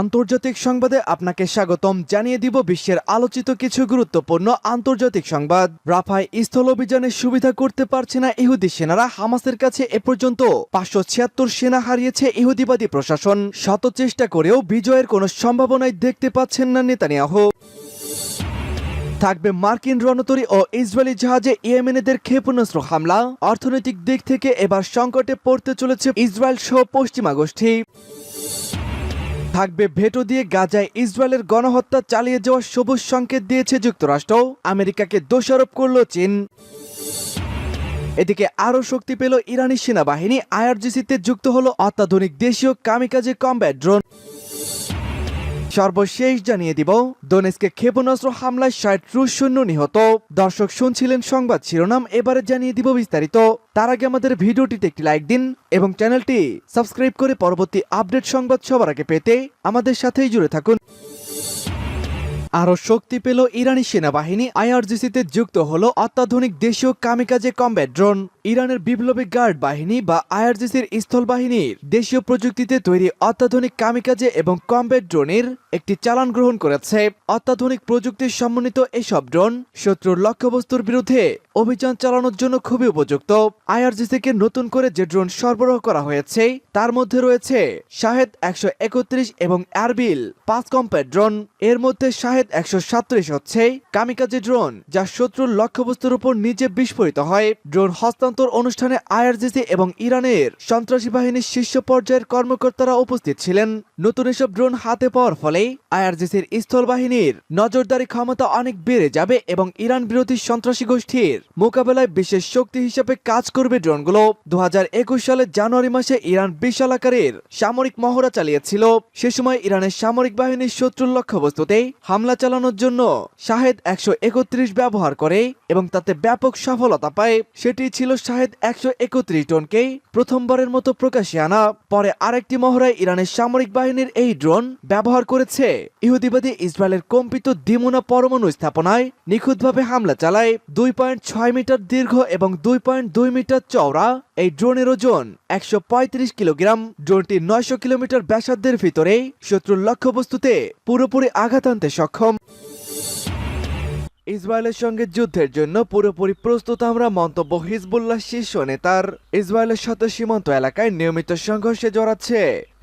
আন্তর্জাতিক সংবাদে আপনাকে স্বাগতম। জানিয়ে দিব বিশ্বের আলোচিত কিছু গুরুত্বপূর্ণ আন্তর্জাতিক সংবাদ। রাফায় স্থল অভিযানের সুবিধা করতে পারছে না ইহুদি সেনারা। হামাসের কাছে এ পর্যন্ত পাঁচশো ছিয়াত্তর সেনা হারিয়েছে ইহুদিবাদী প্রশাসন। শত চেষ্টা করেও বিজয়ের কোনো সম্ভাবনাই দেখতে পাচ্ছেন না নেতানিয়াহু। থাকবে মার্কিন রণতরী ও ইসরায়েলি জাহাজে ইয়েমেনেদের ক্ষেপণাস্ত্র হামলা। অর্থনৈতিক দিক থেকে এবার সংকটে পড়তে চলেছে ইসরায়েল সহ পশ্চিমা গোষ্ঠী। থাকবে ভেটো দিয়ে গাজায় ইসরায়েলের গণহত্যা চালিয়ে যাওয়ার সবুজ সংকেত দিয়েছে যুক্তরাষ্ট্র। আমেরিকাকে দোষারোপ করল চীন। এদিকে আরও শক্তি পেল ইরানি সেনাবাহিনী। আইআরজিসিতে যুক্ত হলো অত্যাধুনিক দেশীয় কামিকাজে কমব্যাট ড্রোন। সর্বশেষ জানিয়ে দিব দোনেসকে ক্ষেপণাস্ত্র হামলায় ষাট রুশ সৈন্য নিহত। দর্শক শুনছিলেন সংবাদ শিরোনাম, এবারে জানিয়ে দিব বিস্তারিত। তার আগে আমাদের ভিডিওটিতে একটি লাইক দিন এবং চ্যানেলটি সাবস্ক্রাইব করে পরবর্তী আপডেট সংবাদ সবার আগে পেতে আমাদের সাথেই জুড়ে থাকুন। আরও শক্তি পেল ইরানি সেনাবাহিনী, আইআরজিসিতে যুক্ত হলো অত্যাধুনিক দেশীয় কামিকাজে কমব্যাট ড্রোন। ইরানের বিপ্লবী গার্ড বাহিনী বা আইআরজিসির স্থল বাহিনীর দেশীয় প্রযুক্তিতে তৈরি অত্যাধুনিক কামিকাজে এবং কমব্যাট ড্রোনের একটি চালান গ্রহণ করেছে। অত্যাধুনিক প্রযুক্তির সমন্বিত এসব ড্রোন শত্রুর লক্ষ্যবস্তুর বিরুদ্ধে অভিযান চালানোর জন্য খুবই উপযুক্ত। আইআরজিসিকে নতুন করে যে ড্রোন সরবরাহ করা হয়েছে, তার মধ্যে রয়েছে শাহেদ একশো একত্রিশ এবং আরবিল পাঁচ কম্প্যাট ড্রোন। এর মধ্যে শাহেদ একশো সাত্রিশ হচ্ছে কামিকাজে ড্রোন যা শত্রুর লক্ষ্যবস্তুর উপর নিজে বিস্ফোরিত হয়। ড্রোন হস্তান্তর অনুষ্ঠানে আইআরজিসি এবং ইরানের সন্ত্রাসী বাহিনীর শীর্ষ পর্যায়ের কর্মকর্তারা উপস্থিত ছিলেন। নতুন এসব ড্রোন হাতে পাওয়ার ফলে আইআরজিসির স্থল বাহিনীর নজরদারি ক্ষমতা অনেক বেড়ে যাবে এবং ইরান বিরোধী সন্ত্রাসী গোষ্ঠীর মোকাবেলায় বিশেষ শক্তি হিসেবে কাজ করবে ড্রোনগুলো। দু সালের জানুয়ারি মাসে ইরান বিশাল আকারের সামরিক মহড়া চালিয়েছিল। সে সময় ইরানের সামরিক বাহিনীর শত্রুর লক্ষ্যবস্তুতে হামলা চালানোর জন্য শাহেদ একশো একত্রিশ ব্যবহার করে এবং তাতে ব্যাপক সফলতা পায়। সেটি ছিল শাহেদ একশো একত্রিশ টনকে প্রথমবারের মতো প্রকাশে আনা। পরে আরেকটি মহড়ায় ইরানের সামরিক বাহিনীর এই ড্রোন ব্যবহার করেছে। ইহুদিবাদী ইসরায়েলের কম্পিত দিমুনা পরমাণু স্থাপনায় নিখুঁতভাবে হামলা চালায়। দুই পয়েন্ট ছয় মিটার দীর্ঘ এবং দুই পয়েন্ট দুই মিটার চওড়া এই ড্রোনের ওজন একশো পঁয়ত্রিশ কিলোগ্রাম। ড্রোনটি নয়শো কিলোমিটার ব্যাসার্ধের ভিতরে শত্রুর লক্ষ্যবস্তুতে পুরোপুরি আঘাত আনতে সক্ষম। ইসরায়েলের সঙ্গে যুদ্ধের জন্য পুরোপুরি প্রস্তুত আমরা মন্তব্য হিজবুল্লাহ শীর্ষ নেতার। ইসরায়েলের সাথে সীমান্ত এলাকায় নিয়মিত সংঘর্ষে জড়াচ্ছে।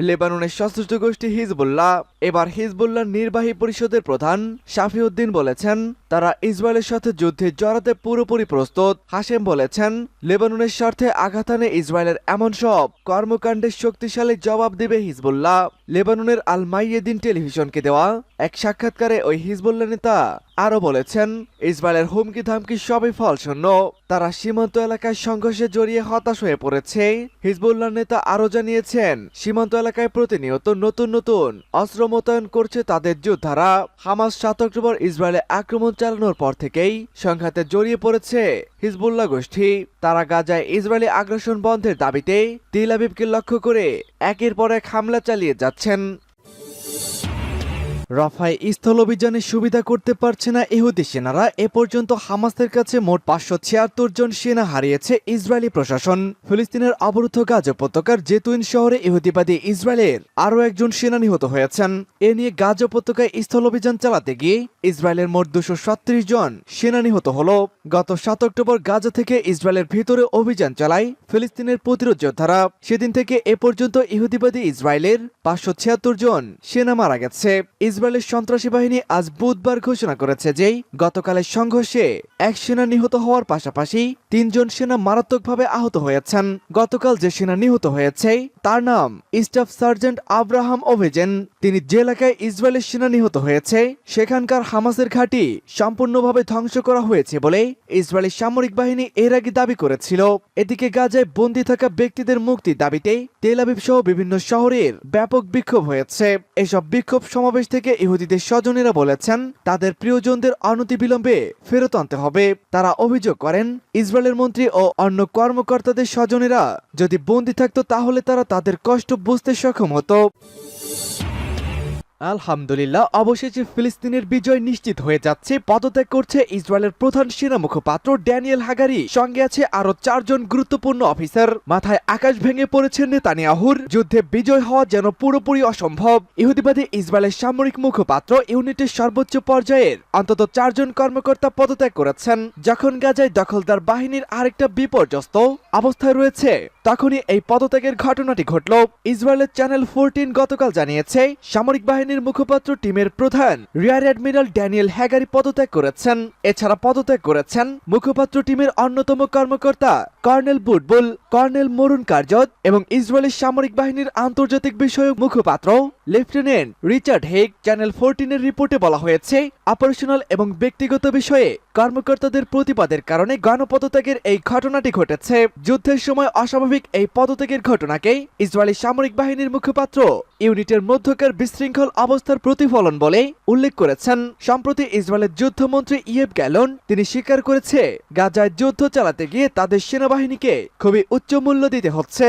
লেবাননের সশস্ত্র গোষ্ঠী হিজবুল্লাহ এবার হিজবুল্লাহ নির্বাহী পরিষদের প্রধান শাফিউদ্দিন বলেছেন, তারা ইসরায়েলের সাথে যুদ্ধে জড়াতে পুরোপুরি প্রস্তুত। হাসেম বলেছেন, লেবাননের স্বার্থে আঘাত আনে ইসরায়েলের এমন সব কর্মকাণ্ডের শক্তিশালী জবাব দেবে হিজবুল্লাহ। লেবাননের আল মাইয়েদিন টেলিভিশনকে দেওয়া এক সাক্ষাৎকারে ওই হিজবুল্লাহ নেতা আরও বলেছেন, ইসরায়েলের হুমকি ধামকি সবই ফল শূন্য তারা সীমান্ত এলাকায় সংঘর্ষে জড়িয়ে হতাশ হয়ে পড়েছে। হিজবুল্লাহ নেতা আরও জানিয়েছেন, সীমান্ত এলাকায় প্রতিনিয়ত নতুন নতুন অস্ত্র মোতায়েন করছে তাদের যোদ্ধারা। হামাস সাত অক্টোবর ইসরায়েলে আক্রমণ চালানোর পর থেকেই সংঘাতে জড়িয়ে পড়েছে হিজবুল্লাহ গোষ্ঠী। তারা গাজায় ইসরায়েলি আগ্রাসন বন্ধের দাবিতে তিল আবিবকে লক্ষ্য করে একের পর এক হামলা চালিয়ে যাচ্ছেন। রফায় স্থল অভিযানে সুবিধা করতে পারছে না ইহুদি সেনারা। এ পর্যন্ত হামাসের কাছে মোট পাঁচশো ছিয়াত্তর জন সেনা হারিয়েছে ইসরায়েলি প্রশাসন। ফিলিস্তিনের অবরুদ্ধ গাজ উপত্যকার জেতুইন শহরে ইহুদিবাদী ইসরায়েলের আরও একজন সেনা নিহত হয়েছেন। এ নিয়ে গাজ উপত্যকায় স্থল অভিযান চালাতে গিয়ে ইসরায়েলের মোট দুশো সাত্রিশ জন সেনা নিহত হল। গত সাত অক্টোবর গাজা থেকে ইসরায়েলের ভিতরে অভিযান চালায় ফিলিস্তিনের প্রতিরোধ যোদ্ধারা। সেদিন থেকে এ পর্যন্ত ইহুদিবাদী ইসরায়েলের পাঁচশো ছিয়াত্তর জন সেনা মারা গেছে। ইসরায়েলের সন্ত্রাসী বাহিনী আজ বুধবার ঘোষণা করেছে যে গতকালের সংঘর্ষে এক সেনা নিহত হওয়ার পাশাপাশি তিনজন সেনা মারাত্মকভাবে আহত হয়েছেন। গতকাল যে সেনা নিহত হয়েছে তার নাম স্টাফ সার্জেন্ট আব্রাহাম ওভেজেন তিনি যে এলাকায় ইসরায়েলের সেনা নিহত হয়েছে, সেখানকার হামাসের ঘাঁটি সম্পূর্ণভাবে ধ্বংস করা হয়েছে বলে ইসরায়েলি সামরিক বাহিনী এর আগে দাবি করেছিল। এদিকে গাজায় বন্দী থাকা ব্যক্তিদের মুক্তির দাবিতে তেল আবিব সহ বিভিন্ন শহরের ব্যাপক বিক্ষোভ হয়েছে। এসব বিক্ষোভ সমাবেশ থেকে ইহুদিদের স্বজনেরা বলেছেন, তাদের প্রিয়জনদের অনতিবিলম্বে ফেরত আনতে হবে। তারা অভিযোগ করেন, ইসরায়েলের মন্ত্রী ও অন্য কর্মকর্তাদের স্বজনেরা যদি বন্দী থাকতো তাহলে তারা তাদের কষ্ট বুঝতে সক্ষম হতো। আলহামদুলিল্লাহ, অবশেষে ফিলিস্তিনের বিজয় নিশ্চিত হয়ে যাচ্ছে। পদত্যাগ করছে ইসরায়েলের প্রধান সেনা মুখপাত্র ড্যানিয়েল হাগারি। সঙ্গে আছে আরও চারজন গুরুত্বপূর্ণ অফিসার। মাথায় আকাশ ভেঙে পড়েছেন নেতানিয়াহুর। যুদ্ধে বিজয় হওয়া যেন পুরোপুরি অসম্ভব। ইহুদিবাদী ইসরায়েলের সামরিক মুখপাত্র ইউনিটের সর্বোচ্চ পর্যায়ের অন্তত চারজন কর্মকর্তা পদত্যাগ করেছেন। যখন গাজায় দখলদার বাহিনীর আরেকটা বিপর্যস্ত অবস্থায় রয়েছে। তখনই এই পদত্যাগের ঘটনাটি ঘটল। ইসরায়েলের চ্যানেল ফোরটিন গতকাল জানিয়েছে, সামরিক বাহিনীর মুখপাত্র টিমের প্রধান রিয়ার অ্যাডমিরাল ড্যানিয়েল হ্যাগারি পদত্যাগ করেছেন। এছাড়া পদত্যাগ করেছেন মুখপাত্র টিমের অন্যতম কর্মকর্তা কর্নেল বুটবুল, কর্নেল মরুন কার্জত এবং ইসরায়েলের সামরিক বাহিনীর আন্তর্জাতিক বিষয়ক মুখপাত্র লেফটেন্যান্ট রিচার্ড হেগ। চ্যানেল ফোরটিনের রিপোর্টে বলা হয়েছে, অপারেশনাল এবং ব্যক্তিগত বিষয়ে কর্মকর্তাদের প্রতিবাদের কারণে গণপদত্যাগের এই ঘটনাটি ঘটেছে। যুদ্ধের সময় অস্বাভাবিক এই পদত্যাগের ঘটনাকে ইসরায়েলি সামরিক বাহিনীর মুখপাত্র ইউনিটের মধ্যকার বিশৃঙ্খল অবস্থার প্রতিফলন বলে উল্লেখ করেছেন। সম্প্রতি ইসরায়েলের যুদ্ধমন্ত্রী ইয়েব গ্যালন, তিনি স্বীকার করেছে, গাজায় যুদ্ধ চালাতে গিয়ে তাদের সেনাবাহিনীকে খুবই উচ্চ মূল্য দিতে হচ্ছে।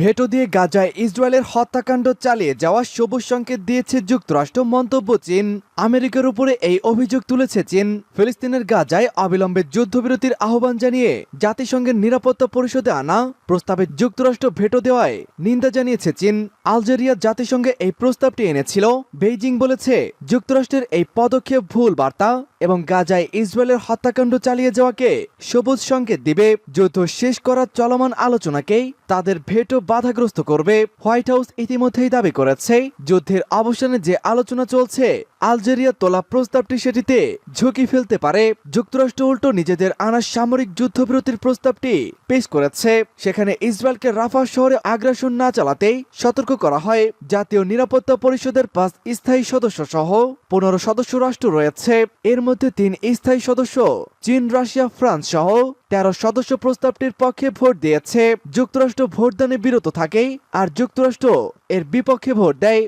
ভেটো দিয়ে গাজায় ইসরায়েলের হত্যাকাণ্ড চালিয়ে যাওয়া সবুজ সংকেত দিয়েছে যুক্তরাষ্ট্র, মন্তব্য চীন। আমেরিকার উপরে এই অভিযোগ তুলেছে চীন। ফিলিস্তিনের গাজায় অবিলম্বে যুদ্ধবিরতির আহ্বান জানিয়ে জাতিসংঘের নিরাপত্তা পরিষদে আনা প্রস্তাবে যুক্তরাষ্ট্র ভেটো দেওয়ায় নিন্দা জানিয়েছে চীন। আলজেরিয়া জাতিসংঘে এই প্রস্তাবটি এনেছিল। বেইজিং বলেছে, যুক্তরাষ্ট্রের এই পদক্ষেপ ভুল বার্তা। এবং গাজায় ইসরায়েলের হত্যাকাণ্ড চালিয়ে যাওয়াকে সবুজ সংকেত দিবে, যুদ্ধ শেষ করার চলমান আলোচনাকেই তাদের ভেটো বাধাগ্রস্ত করবে, হোয়াইট হাউস ইতিমধ্যেই দাবি করেছে। যুদ্ধের অবসানে যে আলোচনা চলছে, আলজেরিয়া তোলা প্রস্তাবটি সেটিতে ঝুঁকি ফেলতে পারে। যুক্তরাষ্ট্র উল্টো নিজেদের আনা সামরিক যুদ্ধবিরতির প্রস্তাবটি পেশ করেছে। সেখানে ইসরায়েলকে রাফা শহরে আগ্রাসন না চালাতেই সতর্ক করা হয়। জাতীয় নিরাপত্তা পরিষদের পাঁচ স্থায়ী সদস্য সহ পনেরো সদস্য রাষ্ট্র রয়েছে। এর মধ্যে তিন স্থায়ী সদস্য, চীন, রাশিয়া, ফ্রান্স সহ তেরো সদস্য প্রস্তাবটির পক্ষে ভোট দিয়েছে। যুক্তরাষ্ট্র ভোটদানে বিরত থাকে আর যুক্তরাষ্ট্র এর বিপক্ষে ভোট দেয়।